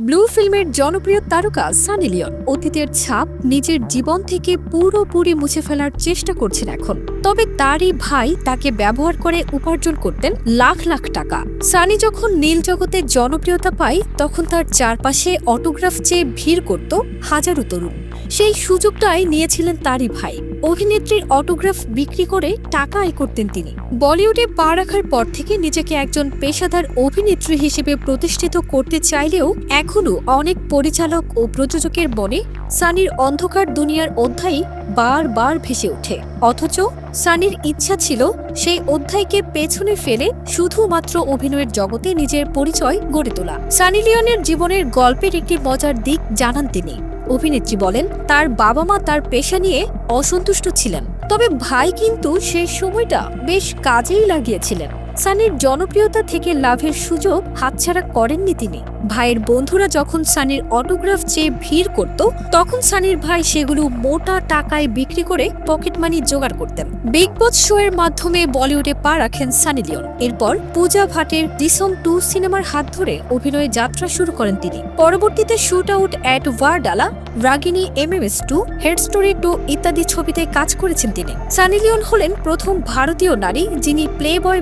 Blue ফিল্মের জনপ্রিয় তারকা সানি লিওন অতীতের ছাপ নিজের জীবন থেকে পুরোপুরি মুছে ফেলার চেষ্টা করছেন এখন। তবে তারই ভাই তাকে ব্যবহার করে উপার্জন করতেন লাখ লাখ টাকা। সানি যখন নীল জগতে জনপ্রিয়তা পায়, তখন তার চারপাশে অটোগ্রাফ চেয়ে ভিড় করত হাজারো তরুণ। সেই সুযোগটাই নিয়েছিলেন তারই ভাই। অভিনেত্রীর অটোগ্রাফ বিক্রি করে টাকা আয় করতেন তিনি। বলিউডে পা রাখার পর থেকে নিজেকে একজন পেশাদার অভিনেত্রী হিসেবে প্রতিষ্ঠিত করতে চাইলেও এখনও অনেক পরিচালক ও প্রযোজকের মনে সানির অন্ধকার দুনিয়ার অধ্যায় বারবার ভেসে ওঠে। অথচ সানির ইচ্ছা ছিল সেই অধ্যায়কে পেছনে ফেলে শুধুমাত্র অভিনয়ের জগতে নিজের পরিচয় গড়ে তোলা। সানি লিওনের জীবনের গল্পের একটি মজার দিক জানান তিনি। অভিনেত্রী বলেন, তার বাবা মা তার পেশা নিয়ে অসন্তুষ্ট ছিলেন। তবে ভাই কিন্তু সেই সময়টা বেশ কাজেই লাগিয়েছিলেন। সানির জনপ্রিয়তা থেকে লাভের সুযোগ হাতছাড়া করেননি তিনি। ভাইয়ের বন্ধুরা যখন সানির অটোগ্রাফ চেয়ে ভিড় করত, তখন সানির ভাই সেগুলো মোটা টাকায় বিক্রি করে পকেট মানি জোগাড় করতেন। বিগ বস শো এর মাধ্যমে বলিউডে পা রাখেন সানি লিওন। এরপর পূজা ভাটের ডিসম টু সিনেমার হাত ধরে অভিনয়ে যাত্রা শুরু করেন তিনি। পরবর্তীতে shootout at Wadala Ragini MMS two hate story two ইত্যাদি ছবিতে কাজ করেছেন তিনি। সানি লিওন হলেন প্রথম ভারতীয় নারী যিনি প্লে বয়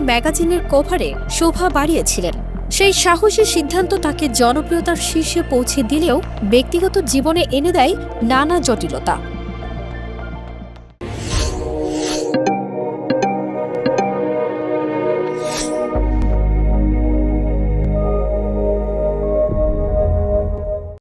ম্যাগাজিনের কভারে শোভা বাড়িয়েছিলেন। সেই সাহসী সিদ্ধান্ত তাকে জনপ্রিয়তার শীর্ষে পৌঁছে দিলেও ব্যক্তিগত জীবনে এনে দেয় নানা জটিলতা।